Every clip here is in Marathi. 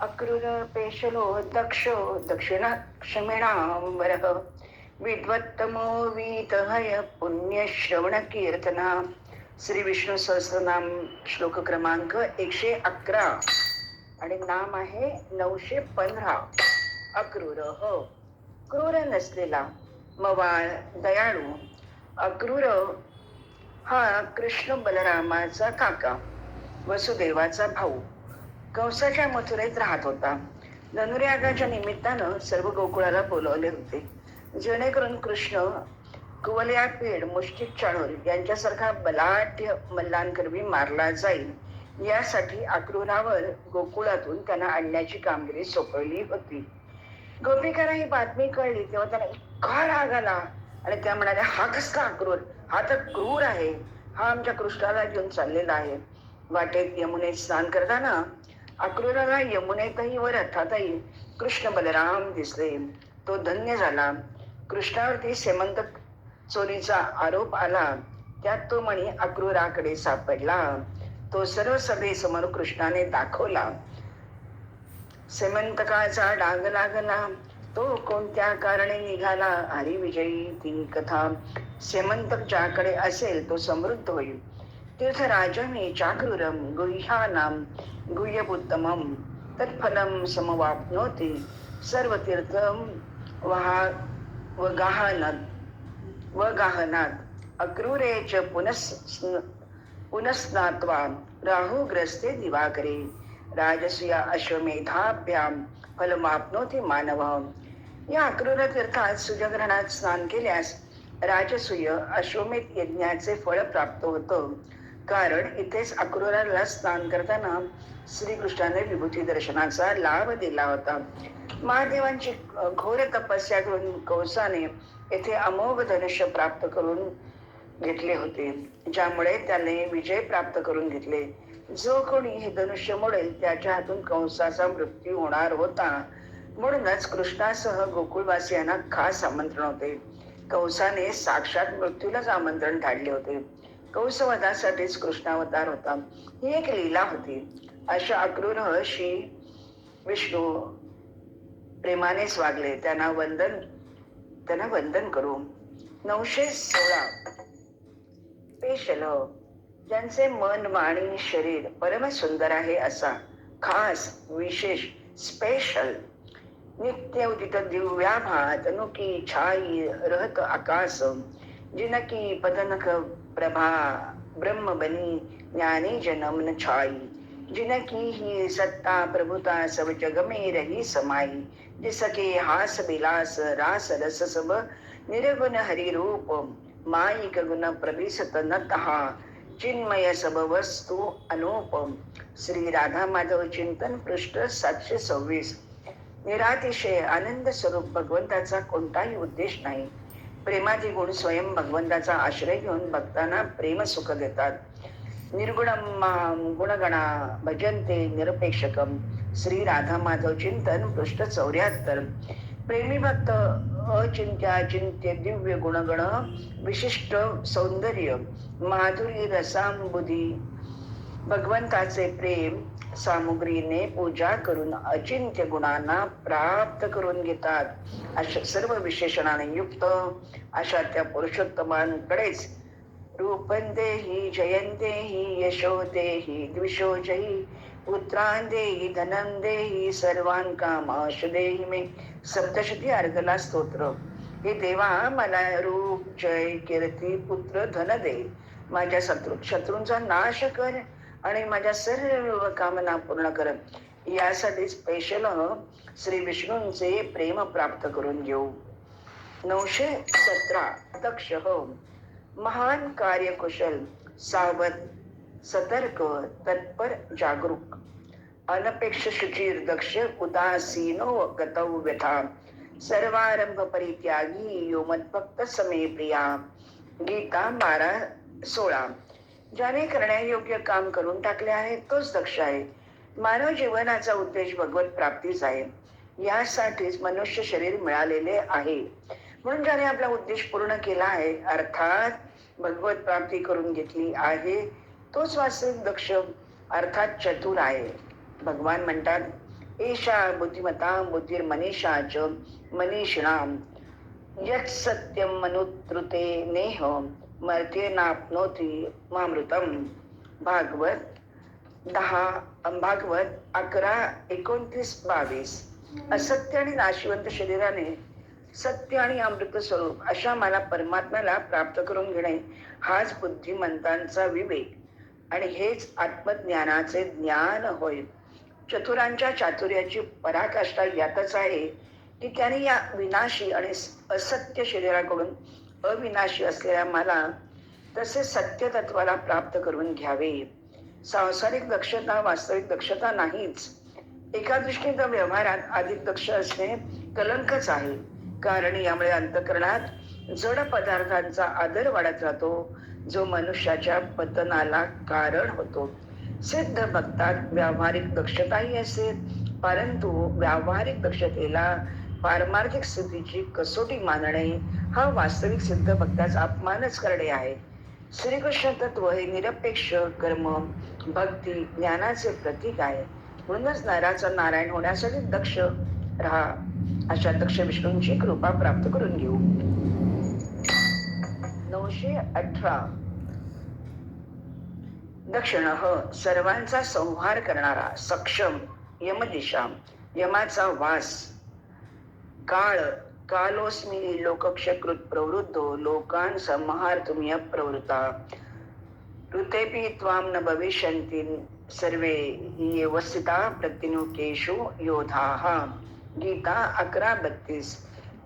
अक्रूर पेशलो दक्षो दक्षिणा क्षमिणांबरः विद्वत्तमो वीतहय पुण्यश्रवण कीर्तना श्री विष्णू सहस्रनाम श्लोक क्रमांक एकशे अकरा. आणि नाम आहे नऊशे पंधरा. अक्रूर हो. क्रूर नसलेला मवाळ दयाळू. अक्रूर हा कृष्ण बलरामाचा काका. वसुदेवाचा भाऊ. कंसाच्या मथुरेत राहत होता. धनुर्यागाच्या निमित्तानं सर्व गोकुळाला बोलवले होते. जेणेकरून कृष्ण कुवल्या पेड मुष्टिक चाणूर यांच्यासारखा बलाढ्य मल्लांकरवी मारला जाईल. यासाठी अक्रूरावर गोकुळातून त्यांना आणण्याची कामगिरी सोपवली होती. गोपिकांना ही बातमी कळली तेव्हा त्यांना इतका राग आला आणि त्या म्हणाल्या हा कसला आक्रूर? हा तर क्रूर आहे. हा आमच्या कृष्णाला घेऊन चाललेला आहे. वाटेत यमुने स्नान करताना अक्रूराला यमुनेतही व रथातही कृष्ण बलराम दिसले. तो धन्य झाला. कृष्णावरती सेमंत चोरीचा आरोप आला. त्यात तो म्हणे अक्रूराकडे सापडला. तो सर्व सभेसमोर कृष्णाने दाखवला. सेमंतकाचा डाग लागला. तो कोणत्या कारणे निघाला? हरिविजयी ती कथा. सेमंतक ज्याकडे असेल तो समृद्ध होईल. तीर्थराजमे चाक्रूरम गुह्यानाम गुह्यपुत्तमम तत्फलम समवाप्नोति सर्व तीर्थम वहा वगाहनात वगाहनात। अक्रूरे च पुनस् पुनस्नात्वा राहुग्रस्ते दिवाकरे राजसूया अश्वमेधाभ्याम फलमाप्नोति मानव। या अक्रूर तीर्थात सूर्यग्रहणात स्नान केल्यास राजसूय अश्वमेध यज्ञाचे फळ प्राप्त होतं। कारण इथेच अक्रूराला स्नान करताना श्रीकृष्णाने विभूती दर्शनाचा लाभ दिला होता. महादेवांची घोर तपस्या करून कंसाने येथे अमोघ धनुष्य प्राप्त करून घेतले होते ज्यामुळे त्याने विजय प्राप्त करून घेतले. जो कोणी हे धनुष्य मोडेल त्याच्या हातून कंसाचा मृत्यू होणार होता. म्हणूनच कृष्णासह गोकुळवासियांना खास आमंत्रण होते. कंसाने साक्षात मृत्यूलाच आमंत्रण धाडले होते. कंसवधासाठीच कृष्णावतार होता. ही एक लीला होती. अशा अक्रूर विष्णू प्रेमानेच वागले त्यांना वंदन त्यांना वंदन करू. नऊशे सोळा. पेशल ज्यांचे मन वाणी शरीर परम सुंदर आहे असा खास विशेष स्पेशल नित्य उदित दिव्याभात नुकी छाई रहत आकाश जिनकी पदनक प्रभा ब्रह्म बनी ज्ञानी जनमन छाई। जिनकी ही सत्ता प्रभुता सब जग में रही समाई। जिसके हास विलास रास रस सब निर्गुण हरि रूप माईक गुण प्रविशत न चिन्मय सब वस्तु अनुपम श्री राधा माधव चिंतन पृष्ठ सातशे सव्वीस। निरातिशय आनंद स्वरूप भगवंताचा कोणताही उद्देश नाही। प्रेमाचे गुण स्वयं भगवंताचा आश्रय घेऊन भक्तांना प्रेम सुख देतात. निर्गुण गुणगणा भजनते निरपेक्षकम श्री राधा माधव चिंतन पृष्ठ चौऱ्याहत्तर. प्रेमी भक्त अचिंत्य चिंत्य दिव्य गुणगण विशिष्ट सौंदर्य माधुरी रसांबुधी भगवंताचे प्रेम सामुग्रीने पूजा करून अचिंत्य गुणांना प्राप्त करून घेतात. अशा सर्व विशेषणाने युक्त अशा त्या पुरुषोत्तमांकडेच रूपंदेही जयंतेही यशोदेही देहि यशो देहि सर्वां पुत्रां कामाशु मे सप्तशती अर्गला स्तोत्र. हे देवा मला रूप जय कीर्ती पुत्र धन दे. माझ्या शत्रू शत्रूंचा नाश कर. आणि माझ्या सर्व कामना पूर्ण कर यासाठी स्पेशल श्री विष्णूंचे प्रेम प्राप्त करून घेऊ. नऊशे सतरा दक्ष हो. महान कार्यकुशल सावध सतर्क तत्पर जागरूक अनपेक्ष शुचिर दक्ष उदासीनो गतौ व्यथा सर्वारंभ परित्यागी यो मत्भक्त समे प्रिया गीता बारा सोळा. ज्याने करण्यायोग्य काम करून टाकले आहे तोच दक्ष आहे. मानव जीवनाचा उद्देश भगवत प्राप्तीच आहे. यासाठीच मनुष्य शरीर मिळालेले आहे. म्हणून ज्याने आपला उद्देश पूर्ण केला आहे अर्थात भगवत प्राप्ती करून घेतली आहे तोच वास्तविक दक्ष अर्थात चतुर आहे. भगवान म्हणतात एषा बुद्धिमता बुद्धिर्मनीषा च मनीषिणाम यत् सत्यम मनुत्रुते नेह। मर्त्ये नाप्नोती मामृतम। भागवत दहा भागवत अकरा एकोणतीस बावीस। असत्य आणि नाशिवंत शरीराने सत्य आणि अमृत स्वरूप अशा मला परमात्म्याला प्राप्त करून घेणे हाच बुद्धिमंतांचा विवेक आणि हेच आत्मज्ञानाचे ज्ञान होय। चतुरांच्या चातुर्याची पराकाष्ठा यातच आहे की त्याने या विनाशी आणि असत्य शरीराकडून अविनाशी असलेल्या मला तसे सत्य तत्वाला प्राप्त करून घ्यावे. सांसारिक दक्षता वास्तविक दक्षता नाहीच. एका दृष्टीने तर व्यवहारात अधिक दक्ष असणे कलंकच आहे. कारण यामुळे अंतकरणात जड पदार्थांचा आदर वाढत राहतो जो मनुष्याच्या पतनाला कारण होतो. सिद्ध भक्तात व्यावहारिक दक्षताही असेल परंतु व्यावहारिक दक्षतेला पारमार्थिक स्थितीची कसोटी मानणे हा वास्तविक सिद्ध भक्ताचा अपमानच करणे आहे. श्रीकृष्ण तत्व हे निरपेक्ष कर्म भक्ती ज्ञानाचे प्रतीक आहे. म्हणूनच नाराचा नारायण होण्यासाठी दक्ष राहा अशा दक्ष विष्णूंची कृपा प्राप्त करून घेऊ. नऊशे अठरा. दक्षिण सर्वांचा संहार करणारा सक्षम यमदिशा यमाचा वास काळ कालोस्मी लोकक्षकृत प्रवृत्तो लोकान संहार तुम्ही प्रवृत्ता ऋतेपि त्वाम न भविष्यन्ति सर्वे ही व्यवस्थिता प्रतिनुकेशु योधाः। गीता अकरा बत्तीस।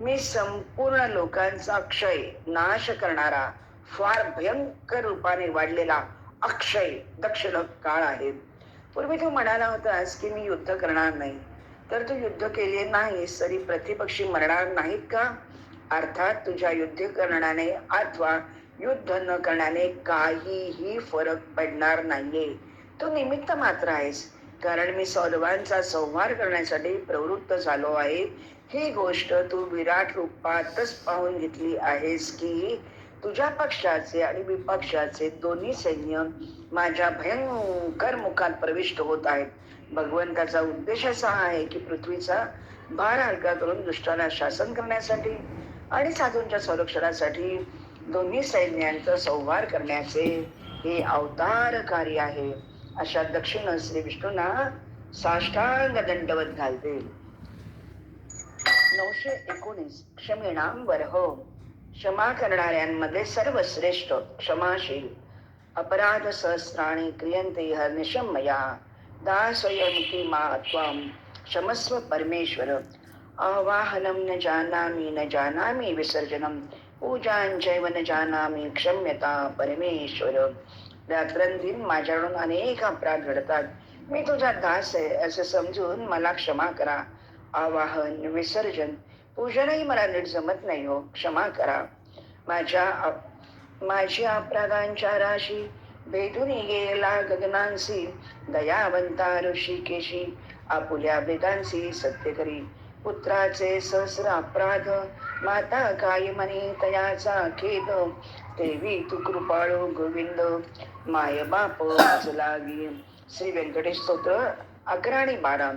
मी संपूर्ण लोकांचा क्षय नाश करणारा फार भयंकर रूपाने वाढलेला अक्षय दक्षिण काळ आहे। पूर्वी तू म्हणाला होतास की मी युद्ध करणार नाही। तर तू युद्ध केले नाहीस तरी प्रतिपक्षी मरणार नाहीत का? अर्थात तुझ्या युद्ध करण्याने अथवा युद्ध न करण्याने काहीही फरक पडणार नाहीये. तू निमित्त मात्र आहेस कारण मी सौरवांचा संहार करण्यासाठी प्रवृत्त झालो आहे. ही गोष्ट तू विराट रूपातच पाहून घेतली आहेस की तुझ्या पक्षाचे आणि विपक्षाचे दोन्ही सैन्य माझ्या भयंकर मुखात प्रविष्ट होत आहेत. भगवंताचा उद्देश असा आहे की पृथ्वीचा भार हलका करून दुष्टाला शासन करण्यासाठी आणि साधूंच्या संरक्षणासाठी दोन्ही सैन्यांचा संहार करण्याचे हे अवतार कार्य आहे. अशा दक्षिण श्री विष्णूंना साष्टांग दंडवत घालते. नऊशे एकोणीस क्षमेणाम वरह क्षमा करणाऱ्यांमध्ये सर्वश्रेष्ठ क्षमाशील अपराध सहस्राणी क्रियंते हर्निशम मया. दासयन्ति मा त्वां क्षमस्व परमेश्वर। आवाहनं न जानामि न जानामि विसर्जनं। पूजांचैव न जानामि क्षम्यता परमेश्वर। रात्रंदिन माझ्याकडून अनेक अपराध घडतात। मी तुझा दास आहे असं समजून मला क्षमा करा। आवाहन विसर्जन पूजनही मला नीट जमत नाही हो क्षमा करा। माझ्या माझी माझ्या अपराधांच्या राशी भेटून गेला गगनांसी दयावंता ऋषिकेशी आपुल्या वेदांसी सत्यकरी पुत्राचे सहस्र अपराध माता काय म्हणे तयाचा खेद? देवी तू कृपाळू गोविंद माय बाप लागी. श्री व्यंकटेश स्तोत्र अकरा आणि बारा.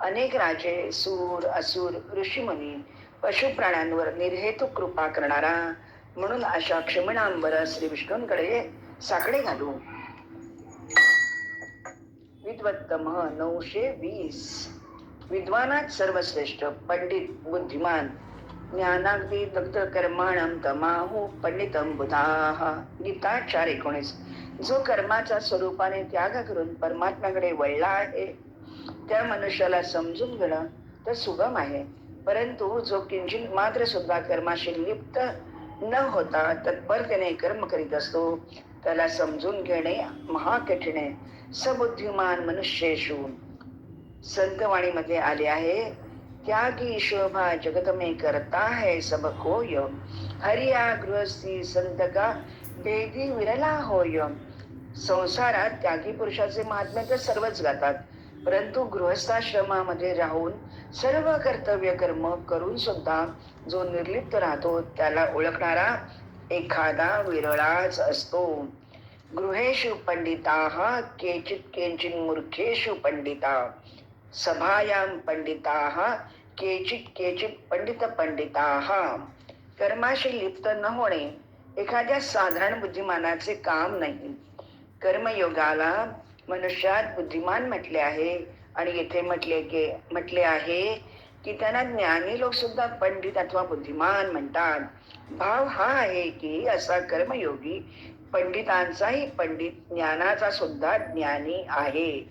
अनेक राजे सूर असुर ऋषीमुनी पशुप्राण्यांवर निर्हेतू कृपा करणारा म्हणून अशा क्षमणांबर श्री विष्णूंकडे साकडे घालू विद्वत्तम नऊशे वीस. विद्वानात सर्वश्रेष्ठ पंडित बुद्धिमान ज्ञानाग्नी दग्ध कर्माणम तमाहू पंडितम बुधाः गीता चार एकोणीस. जो कर्माच्या स्वरूपाने त्याग करून परमात्म्याकडे वळला आहे त्या मनुष्याला समजून घेणं तर सुगम आहे. परंतु जो किंचित मात्र सुद्धा कर्माशी लिप्त न होता तत्परतेने कर्म करीत असतो त्याला समजून घेणे महाकठीण आहे. सबुद्धिमान मनुष्येशु संतवाणीमध्ये आले आहे त्यागी शोभा जगत में करता है सब कोय. हरिया गृहस्थी संत का भेदी विरला होय. संसारात त्यागी पुरुषाचे महात्म्य तर सर्वच गातात परंतु गृहस्थाश्रमामध्ये राहून सर्व कर्तव्य कर्म करून सुद्धा जो निर्लिप्त राहतो त्याला ओळखणारा एखादा विरळाच असतो. गृहेषु पंडिताः केचित् केंचित मूर्खेषु पंडिता. सभायां पंडिताः केचित् केचित् पंडित पंडिताः. कर्माशी लिप्त न होणे एखाद्या साधारण बुद्धिमानाचे काम नाही. कर्मयोगाला मनुष्यात बुद्धिमान म्हटले आहे आणि येथे म्हटले की म्हटले आहे की त्यांना ज्ञानी लोक सुद्धा पंडित अथवा बुद्धिमान म्हणतात. भाव हा आहे की असा कर्मयोगी पंडितांचाही पंडित ज्ञानाचा सुद्धा ज्ञानी आहे.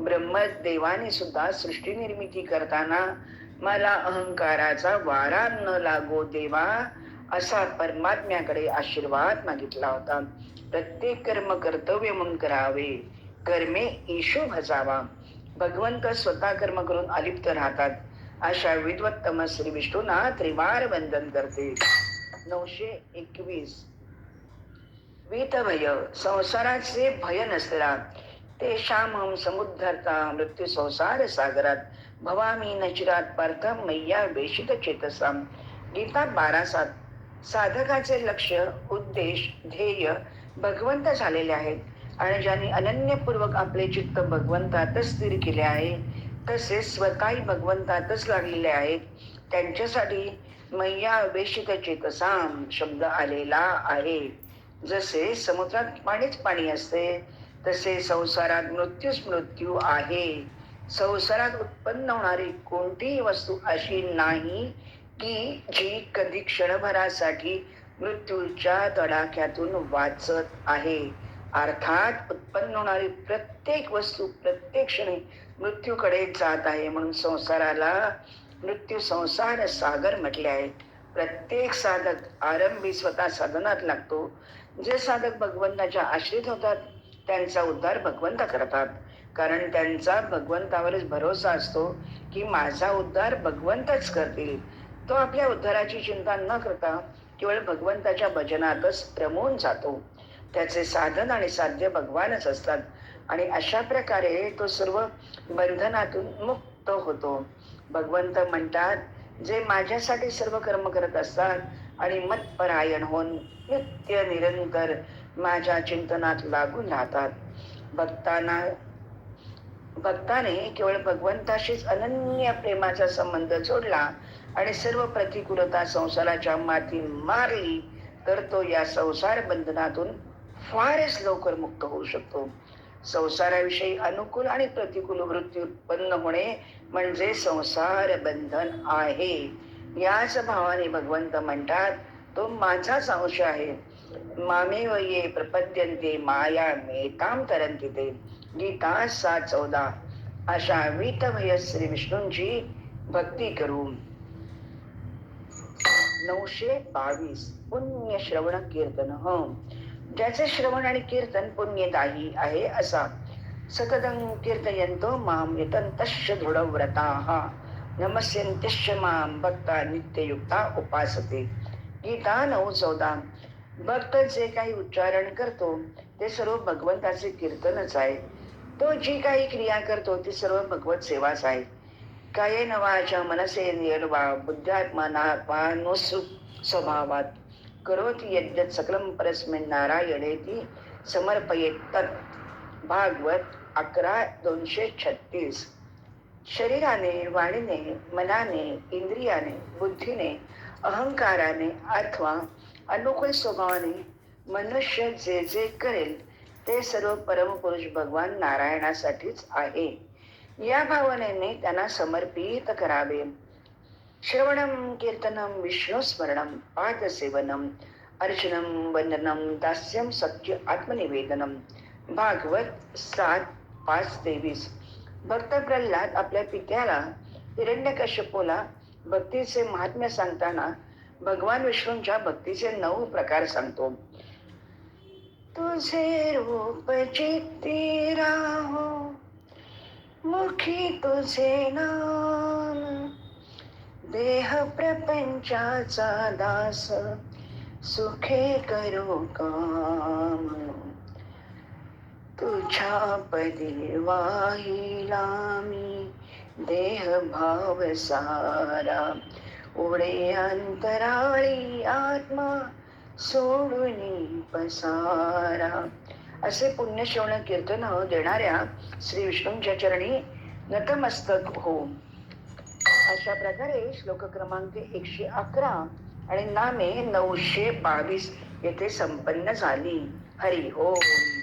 ब्रह्मदेवाने सुद्धा सृष्टी निर्मिती करताना मला अहंकाराचा वारा न लागो देवा असा परमात्म्याकडे आशीर्वाद मागितला होता. प्रत्येक कर्म कर्तव्य म्हणून करावे कर्मे ईशो भजावा. भगवंत स्वतः कर्म करून अलिप्त राहतात. अशा विद्वत्तम श्री विष्णूंना त्रिवार वंदन करते. नऊशे एकवीस. वीतभय संसाराचे भय नसला. ते श्याम समुद्धरता मृत्यू संसार सागरात. भवामी नचिरात पार्थ मैया वेशित चेतसाम. गीता बारा सात. साधकाचे लक्ष उद्देश ध्येय भगवंत झालेले आहेत. आणि ज्यांनी अनन्यपूर्वक आपले चित्त भगवंतातच स्थिर केले आहे तसेच स्वतःही भगवंतातच लागलेले आहेत. त्यांच्यासाठी मैया वेशित चेतसाम शब्द आलेला आहे. जसे समुद्रात पाणीच पाणी असते तसे संसारात मृत्यूच मृत्यू आहे. संसारात उत्पन्न होणारी कोणतीही वस्तू अशी नाही की जी कधी क्षणभरासाठी मृत्यूच्या तडाख्यातून वाचत आहे. अर्थात उत्पन्न होणारी प्रत्येक वस्तू प्रत्येक क्षणी मृत्यूकडे जात आहे म्हणून संसाराला मृत्यू संसार सागर म्हटले आहे. प्रत्येक साधक आरंभी स्वतः साधनात लागतो. जे साधक भगवंताच्या आश्रित होतात त्यांचा उद्धार भगवंत करतात. कारण त्यांचा भगवंतावरच भरोसा असतो की माझा उद्धार भगवंतच करतील. तो आपल्या उद्धाराची चिंता न करता केवळ भगवंताच्या भजनातच रमून जातो. त्याचे साधन आणि साध्य भगवानच असतात. आणि अशा प्रकारे तो सर्व बंधनातून मुक्त होतो. भगवंत म्हणतात जे माझ्यासाठी सर्व कर्म करत असतात आणि मतपरायण होऊन नित्य निरंतर माझ्या चिंतनात लागून राहतात. भक्तांना भक्ताने केवळ भगवंताशीच अनन्य प्रेमाचा संबंध जोडला आणि सर्व प्रतिकूलता संसाराच्या माती मारली तर तो या संसार बंधनातून फारच लवकर मुक्त होऊ शकतो. संसाराविषयी अनुकूल आणि प्रतिकूल वृत्ती उत्पन्न होणे म्हणजे संसार बंधन आहे. याच भावाने भगवंत म्हणतात तो माझाच अंश आहे. मामेव ये प्रपद्यंते माया मेताम करंती ते गीता सात चौदा. अशा वीतभय श्री विष्णूंची भक्ती करू. नऊशे बावीस. पुण्य श्रवण कीर्तन. ह. ज्याचे श्रवण आणि कीर्तन पुण्यदायी आहे असा. सततं कीर्तयंतो माम यतंतश्च दृढव्रताः. नमस्यंत्यश्च माम भक्ता नित्ययुक्ता उपासते. गीता नऊ चौदा. भक्त जे काही उच्चारण करतो ते सर्व भगवंताचे कीर्तनच आहे. तो जी काही क्रिया करतो ती सर्व भगवत सेवाच आहे. काय नवाच्या मनसे निर्वा बुद्ध्यात्मा स्वभावात. करोति यद्यत सकलम परस्मिन नारायणेती समर्पयेत भागवत अकरा दोनशे छत्तीस। शरीराने वाणीने मनाने इंद्रियाने बुद्धीने अहंकाराने अथवा अनुकूल स्वभावाने मनुष्य जे जे करेल ते सर्व परमपुरुष भगवान नारायणासाठीच आहे। या भावनेने त्यांना समर्पित करावे। श्रवणम कीर्तनम विष्णुस्मरणं पादसेवनं पादसेवनम अर्चनम वंदनम दास्यम सत्य आत्मनिवेदनम भागवत सात पाच तेवीस. भक्त प्रल्हाद आपल्या पित्याला हिरण्यकश्यपोला भक्तीचे महात्म्य सांगताना भगवान विष्णूंच्या भक्तीचे नऊ प्रकार सांगतो. तुझे रूप चित्ती राहो मुखी तुझे नाम देह प्रपंचाचा दास सुखे करू काम. तुझ्या पदी वाहिला मी देह भाव सारा. उडे अंतराळी आत्मा सोडून पसारा. असे पुण्यश्रवण कीर्तन देणाऱ्या श्री विष्णूंच्या चरणी नतमस्तक हो अशा प्रकारे श्लोक क्रमांक एकशे अकरा आणि नामे नऊशे बावीस येथे संपन्न झाली. हरी ओम.